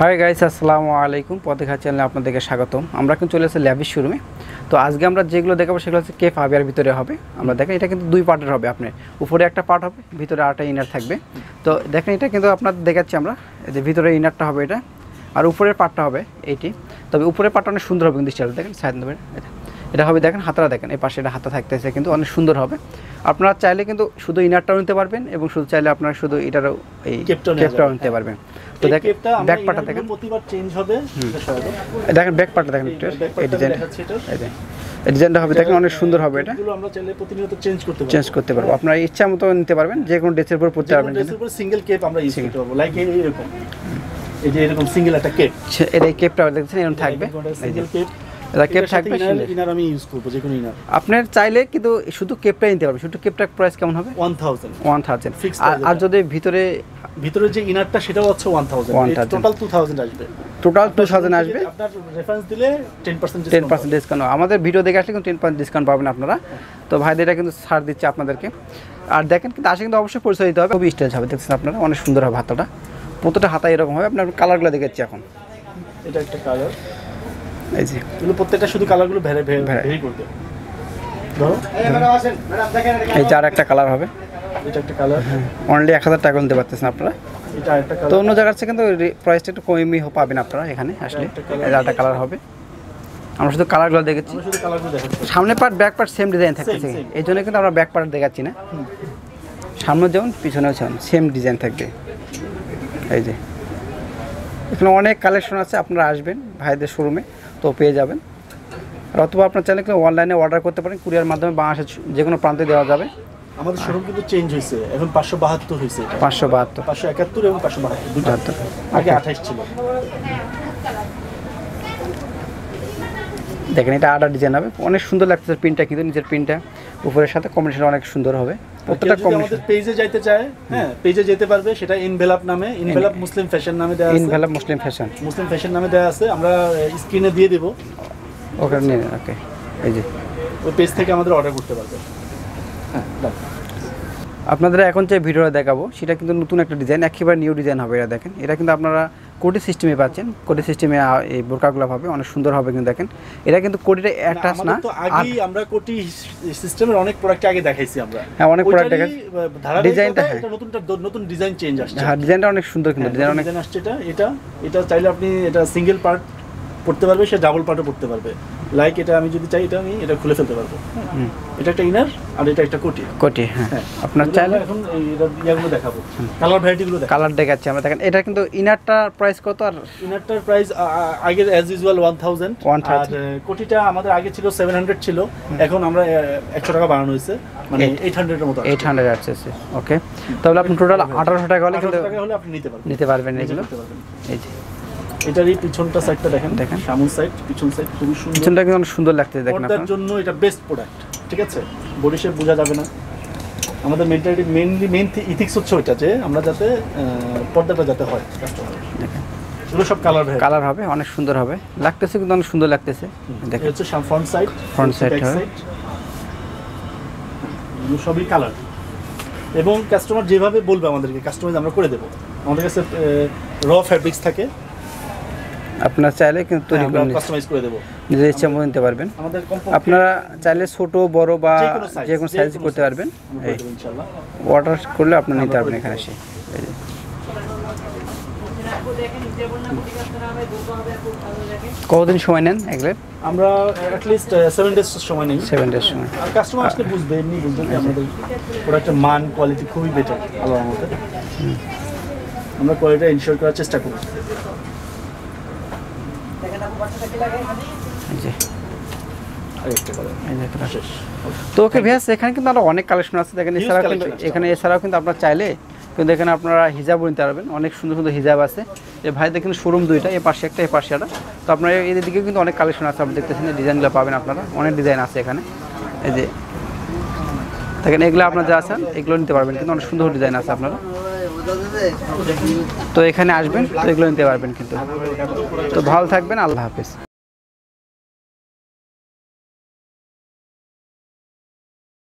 Hi guys আসসালামু আলাইকুম। পদেখা চ্যানেলে আপনাদেরকে স্বাগতম। আমরা কিন্তু চলে এসেছি ল্যাবিস শোরুমে তো আজকে আমরা যেগুলো দেখাবো সেগুলো হচ্ছে কেফ আবিয়ার ভিতরে হবে। আমরা দেখেন, এটা কিন্তু দুই পার্টের হবে আপনার। উপরে একটা পার্ট হবে, ভিতরে আরেকটা ইনার থাকবে। তো দেখেন, এটা কিন্তু আপনার দেখাচ্ছি আমরা। যে ভিতরে ইনারটা হবে এটা। আর উপরের পার্টটা হবে এইটি। তবে উপরের পার্টটা অনেক সুন্দর হবে কিন্তু দেখেন সাইড দেবেন এটা এটা হবে দেখেন হাতারা দেখেন এই পাশে এটা হাতা থাকতেছে কিন্তু অনেক সুন্দর হবে। আপনারা চাইলে কিন্তু শুধু ইনারটাও নিতে পারবেন এবং শুধু চাইলে আপনারা শুধু এটারও এই যাবে। নিতে পারবেন। তো দেখেন ব্যাক পার্টটা দেখেন। প্রতিবার চেঞ্জ হবে এটা দেখেন ব্যাক পার্টটা দেখেন এই ডিজাইনটা হবে দেখেন অনেক সুন্দর হবে এটা। আমরা চাইলে প্রতিনিয়ত চেঞ্জ করতে পারব। চেঞ্জ করতে পারব। আপনার ইচ্ছা মতো নিতে পারবেন যে কোনো ড্রেসের উপর পরতে পারবেন সিঙ্গেল কেপ আমরা ইউজ করতে পারব লাইক এরকম এই যে এরকম সিঙ্গেল একটা কেপ এটা এই কেপটা দেখছেন এরকম থাকবে। সিঙ্গেল কেপ এটা কেপ থাকবে ইনার আমি ইউজ করব যে কোনো ইনার। আপনার চাইলে কিন্তু শুধু কেপটাই নিতে পারবেন। শুধু কেপটার প্রাইস কেমন হবে? One thousand one thousand Fixed আর। যদি ভিতরে ভিতরে যে ইনারটা সেটাও হচ্ছে one thousand 1000 total two thousand আসবে। টোটাল টু থাউজেন্ড আসবে? আপনার রেফারেন্স দিলে ten percent ten percent discount আমাদের ভিডিও দেখে আসলে কিন্তু টেন পার্সেন্ট ডিসকাউন্ট পাবেন আপনারা। তো ভাইদের এটা কিন্তু ছাড় দিচ্ছে আপনাদেরকে। আর দেখেন কিন্তু আসে কিন্তু অবশ্যই পরিচয় দিতে হবে। খুবই স্টাইল হবে দেখছেন আপনারা? অনেক সুন্দর হবে হাতাটা। প্রতিটা হাতা এরকম হবে। আপনার কালারগুলো দেখেছি এখন। এটা একটা কালার এই যে। এগুলো প্রত্যেকটা শুধু কালারগুলো ভেরে Vary। ভেরি করবে ধরো এই যে আর একটা কালার হবে। এটা একটা কালার। অনলি এক হাজার টাকা নিতে পারতেছেন আপনারা। তো অন্য জায়গার থেকে কিন্তু প্রাইসটা একটু কমই পাবেন আপনারা এখানে আসলে। একটা এই যে কালার হবে। আমরা শুধু কালারগুলো দেখেছি। আমরা শুধু কালারগুলো দেখাচ্ছি। সামনে part back part same design থাকতেছে। এই জন্য কিন্তু আমরা ব্যাক পার্ট দেখাচ্ছি না। সামনে যেমন পিছনেও যেমন সেম ডিজাইন থাকবে। এই যে। এখানে অনেক কালেকশন আছে আপনারা আসবেন ভাইদের শোরুমে তো পেয়ে যাবেন। আর অথবা আপনার চাইলে অনলাইনে অর্ডার করতে পারেন কুরিয়ার মাধ্যমে বাংলাদেশের যে কোনো প্রান্তে দেওয়া যাবে। আমাদের শোরুম কিন্তু চেঞ্জ হয়েছে এখন পাঁচশো বাহাত্তর হয়েছে পাঁচশো বাহাত্তর। পাঁচশো একাত্তর এবং পাঁচশো বাহাত্তর দুটো আগে আঠাশ আঠাইশ ছিল। দেখেন এটা আডার ডিজাইন হবে। অনেক সুন্দর লাগতেছে প্রিন্টটা কিন্তু নিজের প্রিন্টটা উপরের সাথে কম্বিনেশন অনেক সুন্দর হবে। প্রত্যেকটা কম্বিনেশন পেজে যাইতে চায় হ্যাঁ পেজে যেতে পারবে সেটা ইনভেলাপ নামে ইনভেলাপ মুসলিম ফ্যাশন নামে দেওয়া আছে। Envelope Muslim fashion Muslim fashion নামে দেওয়া আছে আমরা স্ক্রিনে দিয়ে দেবো। ওকে নিয়ে ওকে এই যে। ওই পেজ থেকে আমাদের অর্ডার করতে পারবে। হ্যাঁ আপনাদের এখন যে ভিডিওটা দেখাবো সেটা কিন্তু নতুন একটা ডিজাইন একেবারে নিউ ডিজাইন হবে এটা দেখেন। এটা কিন্তু আপনারা কোটি সিস্টেমে পাচ্ছেন। কোটি সিস্টেমে এই বোরকাগুলো হবে অনেক সুন্দর হবে কিন্তু দেখেন। এটা কিন্তু কোটিটা অ্যাটাচ না। আগে আগেই আমরা কোটি সিস্টেমের অনেক প্রোডাক্ট আগে দেখাইছি আমরা। হ্যাঁ, অনেক প্রোডাক্ট ধারাবাহিকতায় ডিজাইনটা, হ্যাঁ। নতুন নতুন ডিজাইন চেঞ্জ আসছে। হ্যাঁ ডিজাইনটা অনেক সুন্দর কিন্তু ডিজাইন অনেক আসছে এটা এটা এটা চাইলে আপনি এটা সিঙ্গেল পার্ট পড়তে পারবে সে ডাবল পার্টও পড়তে পারবে। লাইক এটা আমি যদি চাই এটা আমি এটা খুলে ফেলতে পারব। এটা একটা ইনার আর এটা একটা কোটি কোটি হ্যাঁ। হ্যাঁ। আপনার চাইলে এখন ইয়াগুলো দেখাবো। কালার ভ্যারাইটিগুলো দেখাবো। কালার দেখাচ্ছি আমরা। দেখেন এটা কিন্তু ইনারটা প্রাইস কত আর ইনারটার প্রাইস আগের অ্যাজ ইউজুয়াল ওয়ান থাউজেন্ড 1000 আর কোটিটা আমাদের আগে ছিল সেভেন হান্ড্রেড ছিল। এখন আমরা একশো টাকা বাড়ানো হয়েছে। মানে এইট হান্ড্রেডের মতো এইট হান্ড্রেড আসছে ওকে তাহলে আপনি টোটাল আঠারোশো টাকা হলে কিন্তু নিতে পারবেন। নিতে পারবেন নিজে এগুলো। পারবেন। এই যে। এটারই পিছনটা সাইডটা দেখেন। দেখেন। সামন সাইড পিছন সাইড খুবই সুন্দর। পিছনটা কিন্তু অনেক সুন্দর লাগতেছে দেখেন আপনার। জন্য এটা বেস্ট প্রোডাক্ট ঠিক আছে? বডি শেপ বোঝা যাবে না। আমাদের মেন্টালিটি মেইনলি মেইন ইথিক্স হচ্ছে ওইটা যে আমরা যাতে পর্দাটা যাতে হয় কাস্টমার দেখেন। এগুলো সব কালার ভ্যারি কালার হবে অনেক সুন্দর হবে। লাগতেছে কিন্তু অনেক সুন্দর লাগতেছে। দেখেন। হচ্ছে ফ্রন্ট সাইড side হবে। সবই কালার এবং কাস্টমার যেভাবে বলবে আমাদেরকে কাস্টমাইজ আমরা করে দেবো। আমাদের কাছে র ফ্যাব্রিক্স থাকে। আপনারা চাইলে কিন্তু তৈরি হ্যাঁ, করে কাস্টমাইজ করে দেবো। নিজের ইচ্ছা মতো নিতে পারবেন। আপনারা চাইলে ছোট বড় বা যে কোনো সাইজ করতে পারবেন। অর্ডার করলে আপনারা নিতে পারবেন এখানে এসে কতদিন সময় নেন এগুলো আমরা অ্যাটলিস্ট সেভেন ডেজ সময় নেই। সেভেন ডেজ সময়। আর কাস্টমার আসলে বুঝবে এমনি বুঝবে যে আমাদের প্রোডাক্টের মান কোয়ালিটি খুবই বেটার আল্লাহর মধ্যে আমরা কোয়ালিটি ইনশিওর করার চেষ্টা করি এই যে। আরেকটা করে এই যে একটা। শেষ তো ওকে ভিয়াস এখানে কিন্তু আরও অনেক কালেকশন আছে। দেখেন এছাড়াও কিন্তু এখানে এছাড়াও কিন্তু আপনারা চাইলে কিন্তু এখানে আপনারা হিজাবও নিতে পারবেন। অনেক সুন্দর সুন্দর হিজাব আছে। এই ভাইদের কিন্তু শোরুম দুইটা এ পাশে একটা এ পাশে একটা তো আপনারা এদের দিকেও কিন্তু অনেক কালেকশন আছে। আপনি দেখতেছেন ডিজাইনগুলো পাবেন আপনারা। অনেক ডিজাইন আছে এখানে। এই যে। দেখেন এগুলো আপনারা যা আছেন এগুলো নিতে পারবেন। কিন্তু অনেক সুন্দর ডিজাইন আছে আপনারা। তো এখানে আসবেন তো এগুলো নিতে পারবেন কিন্তু। তো ভালো থাকবেন আল্লাহ হাফেজ।